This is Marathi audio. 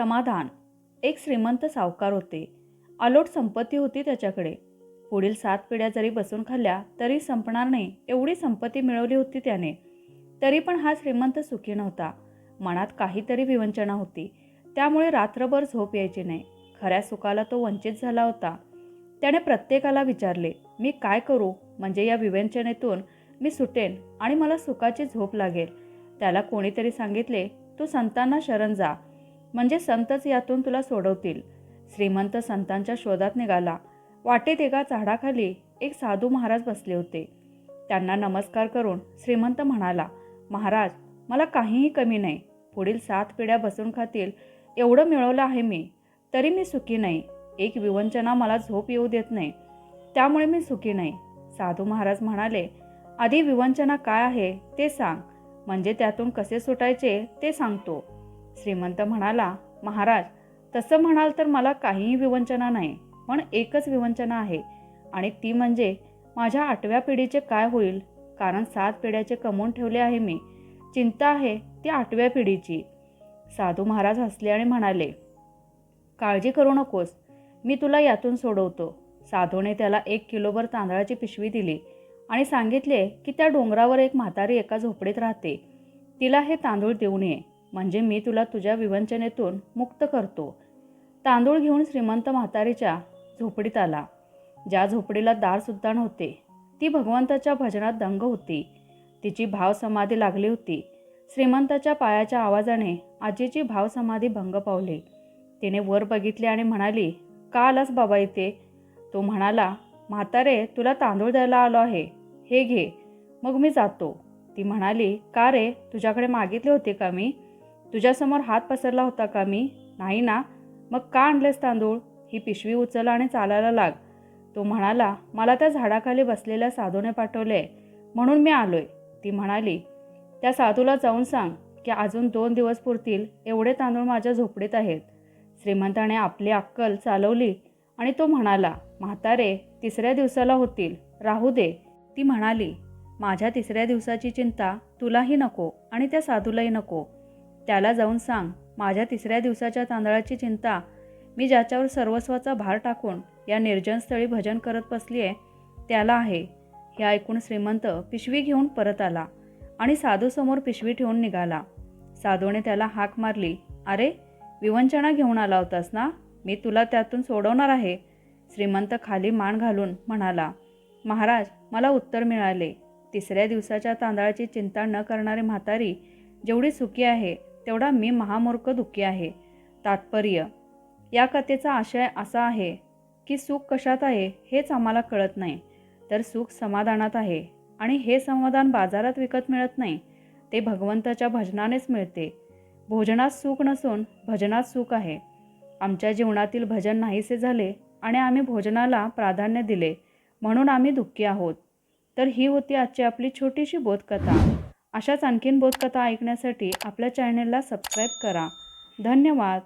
समाधान. एक श्रीमंत सावकार होते. अलोट संपत्ती होती त्याच्याकडे. पुढील सात पिढ्या जरी बसून खाल्ल्या तरी संपणार नाही एवढी संपत्ती मिळवली होती त्याने. तरी पण हा श्रीमंत सुखी नव्हता. मनात काहीतरी विवंचना होती. त्यामुळे रात्रभर झोप यायची नाही. खऱ्या सुखाला तो वंचित झाला होता. त्याने प्रत्येकाला विचारले मी काय करू? म्हणजे या विवंचनेतून मी सुटेन आणि मला सुखाची झोप लागेल. त्याला कोणीतरी सांगितले तू संतांना शरण जा. म्हणजे संतच यातून तुला सोडवतील. श्रीमंत संतांच्या शोधात निघाला. वाटेत एका झाडाखाली एक साधू महाराज बसले होते. त्यांना नमस्कार करून श्रीमंत म्हणाला महाराज मला काहीही कमी नाही. पुढील सात पिढ्या बसून खातील. एवढं मिळवलं आहे मी. तरी मी सुखी नाही. एक विवंचना मला झोप येऊ देत नाही. त्यामुळे मी सुखी नाही. साधू महाराज म्हणाले आधी विवंचना काय आहे ते सांग. म्हणजे त्यातून कसे सुटायचे ते सांगतो. श्रीमंत म्हणाला महाराज तसं म्हणाल तर मला काहीही विवंचना नाही पण एकच विवंचना आहे. आणि ती म्हणजे माझ्या आठव्या पिढीचे काय होईल? कारण सात पिढ्याचे कमवून ठेवले आहे मी. चिंता आहे ती आठव्या पिढीची. साधू महाराज हसले आणि म्हणाले काळजी करू नकोस. मी तुला यातून सोडवतो. साधूने त्याला एक किलोभर तांदळाची पिशवी दिली आणि सांगितले की त्या डोंगरावर एक म्हातारी एका झोपडीत राहते. तिला हे तांदूळ देऊ नये म्हणजे मी तुला तुझ्या विवंचनेतून मुक्त करतो. तांदूळ घेऊन श्रीमंत म्हातारीच्या झोपडीत आला. ज्या झोपडीला दारसुद्धा नव्हते ती भगवंताच्या भजनात दंग होती. तिची भावसमाधी लागली होती. श्रीमंताच्या पायाच्या आवाजाने आजीची भावसमाधी भंग पावली. तिने वर बघितले आणि म्हणाली का आलास बाबा इथे? तो म्हणाला म्हातारे तुला तांदूळ द्यायला आलो आहे. हे घे. मग मी जातो. ती म्हणाली का रे? तुझ्याकडे मागितले होते का मी? तुझ्यासमोर हात पसरला होता का मी? नाही ना. मग का आणलेस तांदूळ? ही पिशवी उचल आणि चालायला लाग. तो म्हणाला मला त्या झाडाखाली बसलेल्या साधूने पाठवले. म्हणून मी आलोय. ती म्हणाली त्या साधूला जाऊन सांग की अजून दोन दिवस पुरतील एवढे तांदूळ माझ्या झोपडीत आहेत. श्रीमंताने आपली अक्कल चालवली आणि तो म्हणाला म्हातारे तिसऱ्या दिवसाला होतील. राहू दे. ती म्हणाली माझ्या तिसऱ्या दिवसाची चिंता तुलाही नको आणि त्या साधूलाही नको. त्याला जाऊन सांग माझ्या तिसऱ्या दिवसाच्या तांदळाची चिंता. मी ज्याच्यावर सर्वस्वाचा भार टाकून या निर्जनस्थळी भजन करत बसली आहे त्याला आहे. हे ऐकून श्रीमंत पिशवी घेऊन परत आला आणि साधूसमोर पिशवी ठेवून निघाला. साधूने त्याला हाक मारली अरे विवंचना घेऊन आला होतास ना? मी तुला त्यातून सोडवणार आहे. श्रीमंत खाली मान घालून म्हणाला महाराज मला उत्तर मिळाले. तिसऱ्या दिवसाच्या तांदळाची चिंता न करणारी म्हातारी जेवढी सुखी आहे तेवढा मी महामूर्ख दुःखी आहे. तात्पर्य या कथेचा आशय असा आहे की सुख कशात आहे हेच आम्हाला कळत नाही. तर सुख समाधानात आहे आणि हे समाधान बाजारात विकत मिळत नाही ते भगवंताच्या भजनानेच मिळते. भोजनात सुख नसून भजनात सुख आहे. आमच्या जीवनातील भजन नाहीसे झाले आणि आम्ही भोजनाला प्राधान्य दिले म्हणून आम्ही दुःखी आहोत. तर ही होती आजची आपली छोटीशी बोधकथा. अशाच आणखीन बोधकथा ऐकण्यासाठी आपल्या चॅनेलला सबस्क्राईब करा. धन्यवाद.